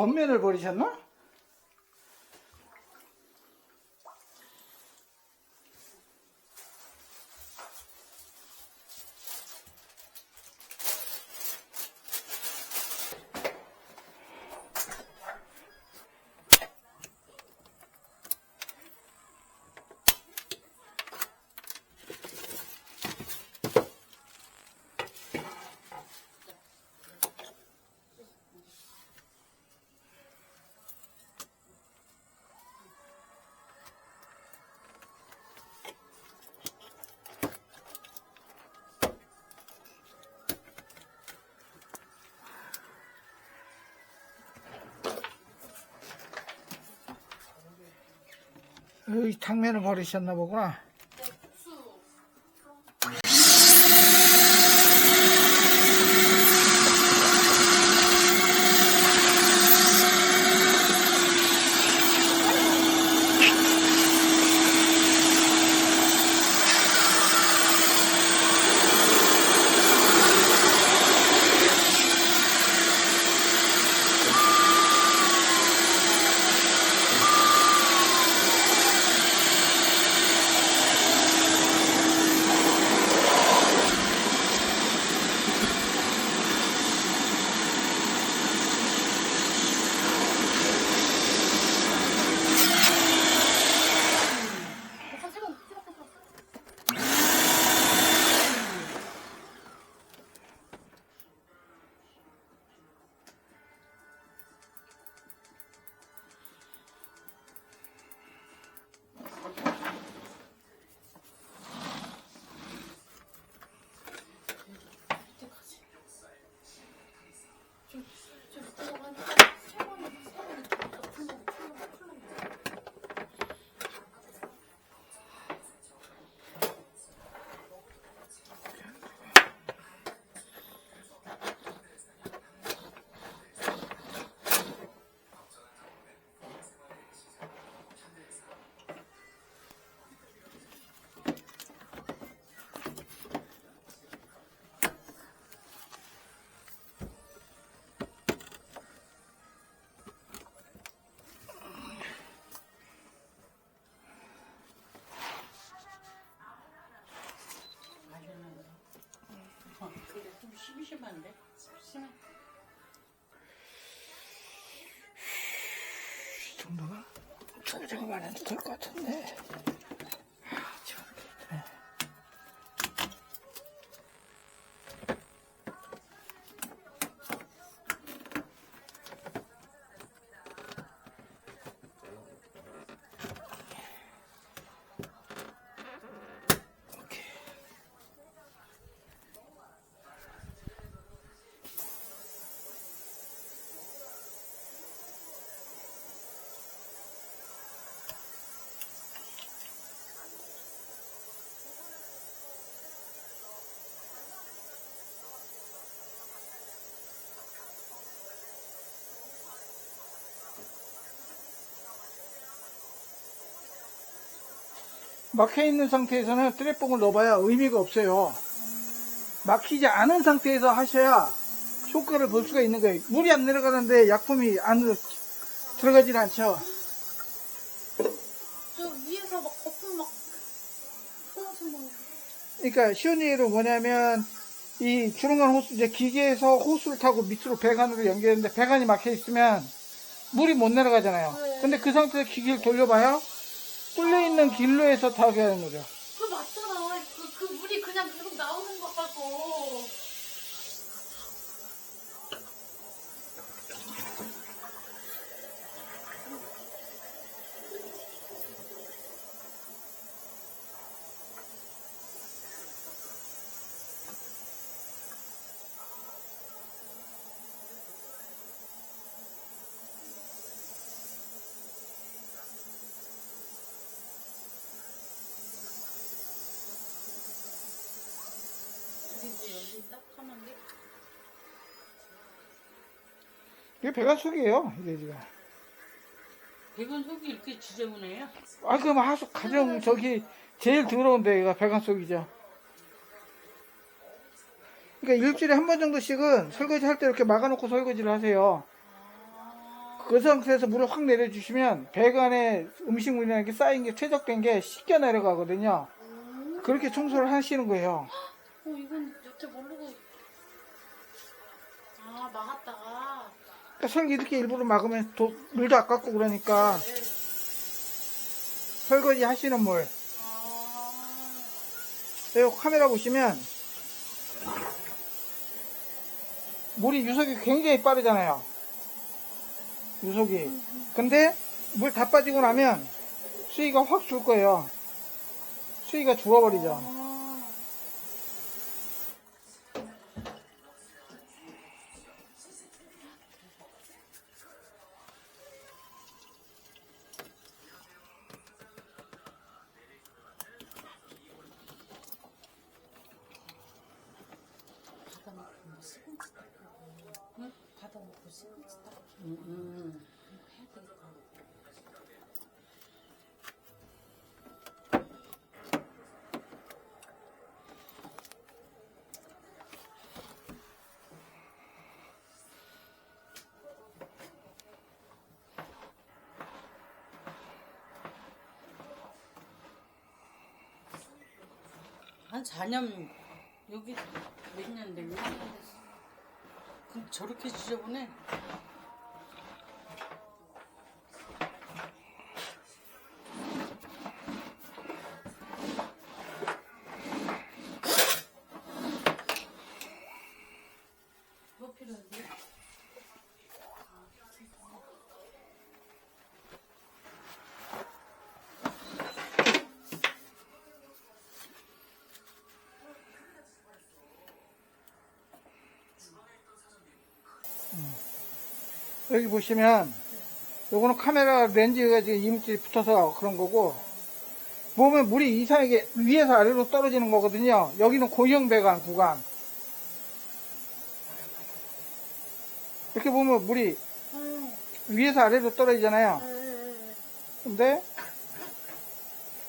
겉면을 버리셨나? 여기 당면을 버리셨나 보구나. 심심한데? 심해. 이 정도가 조정만 해도 될 것 같은데. 막혀 있는 상태에서는 트랩봉을 넣어봐야 의미가 없어요. 막히지 않은 상태에서 하셔야 효과를 볼 수가 있는 거예요. 물이 안 내려가는데 약품이 안으로 들어가질 않죠. 저 위에서 막 거품 막 그러니까 쉬운 얘기로 뭐냐면 이 주름관 호수 이제 기계에서 호수를 타고 밑으로 배관으로 연결했는데 배관이 막혀 있으면 물이 못 내려가잖아요. 네. 근데 그 상태에서 기계를 돌려봐야 뚫려 있는 길로에서 타게 하는 거죠. 그 맞잖아 그, 그 물이 그냥 계속 나오는 것 같고 여기 딱 하면 돼. 이게 배관 속이에요. 이게 지금. 백은 속이 이렇게 지저분해요? 아, 그럼 하수 가정 저기 제일 더러운 데가 배관 속이죠. 그러니까 일주일에 한 번 정도씩은 설거지 할 때 이렇게 막아놓고 설거지를 하세요. 그 상태에서 물을 확 내려주시면 배 안에 음식물이나 게 쌓인 게 퇴적된 게 씻겨 내려가거든요. 음. 그렇게 청소를 하시는 거예요. 어, 이건 여태 모르고. 아, 막았다가. 그러니까 설기 이렇게 일부러 막으면 도- 물도 아깝고 그러니까 네. 설거지 하시는 물. 아. 여기 카메라 보시면 물이 유속이 굉장히 빠르잖아요. 유속이. 근데 물 다 빠지고 나면 수위가 확 줄 거예요. 수위가 죽어버리죠. 아. 받아놓고 뭐 스펀지 닦고. 응? 스펀지 닦고. 응, 응. 해야. 한 4년 여기 몇년 됐냐? 그럼 저렇게 지저분해? 여기 보시면 요거는 카메라 렌즈가 지금 이물질이 붙어서 그런 거고 보면 물이 이상하게 위에서 아래로 떨어지는 거거든요. 여기는 고형 배관 구간. 이렇게 보면 물이 응. 위에서 아래로 떨어지잖아요. 응. 근데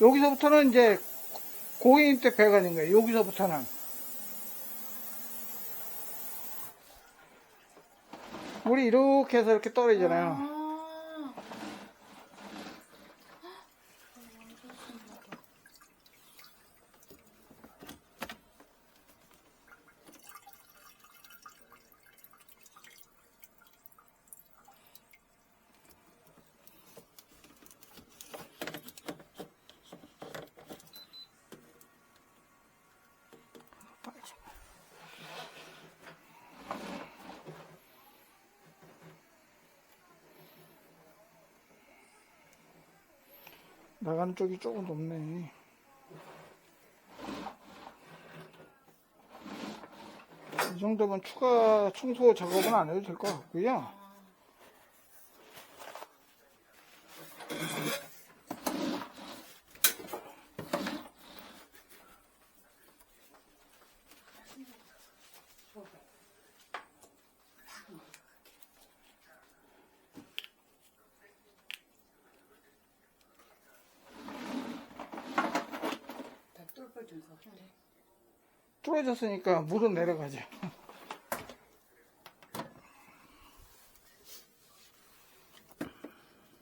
여기서부터는 이제 고객님댁 배관인 거예요. 여기서부터는. 물이 이렇게 해서 이렇게 떨어지잖아요. 나가는 쪽이 조금 높네. 이 정도면 추가 청소 작업은 안 해도 될 것 같고요. 같아. 뚫어졌으니까 물은 내려가죠.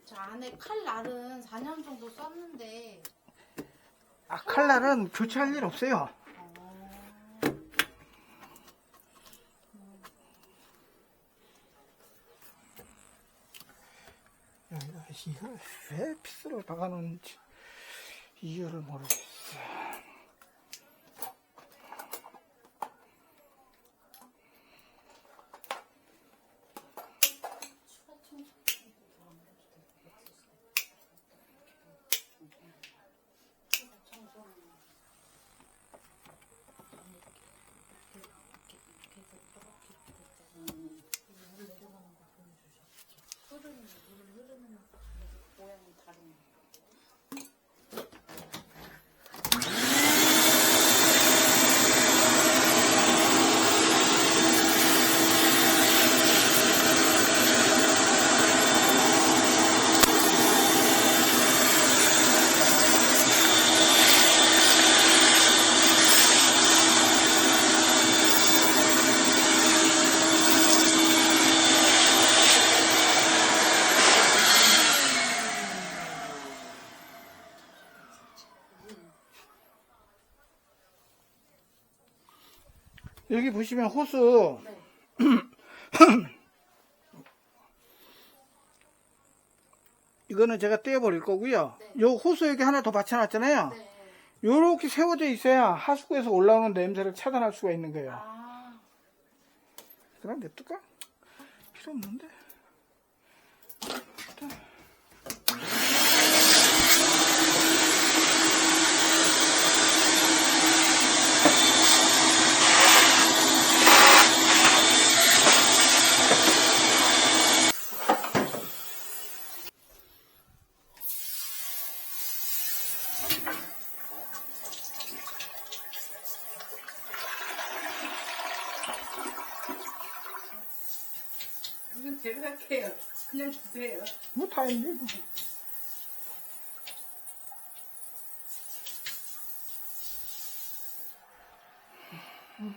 저 안에 칼날은 4년 정도 썼는데. 아, 칼날은 교체할 일 없어요. 야, 이거 이거 왜 피스를 박아놓는지 이유를 모르겠어. 모양이 다른 여기 보시면 호수 네. 이거는 제가 떼어버릴 거고요. 네. 요 호수 여기 하나 더 받쳐놨잖아요. 네. 요렇게 세워져 있어야 하수구에서 올라오는 냄새를 차단할 수가 있는 거예요. 아. 그럼 냅둘까? 필요 없는데. 무슨 제가 할게요. 그냥 주세요. 뭐다 있는데. 뭐.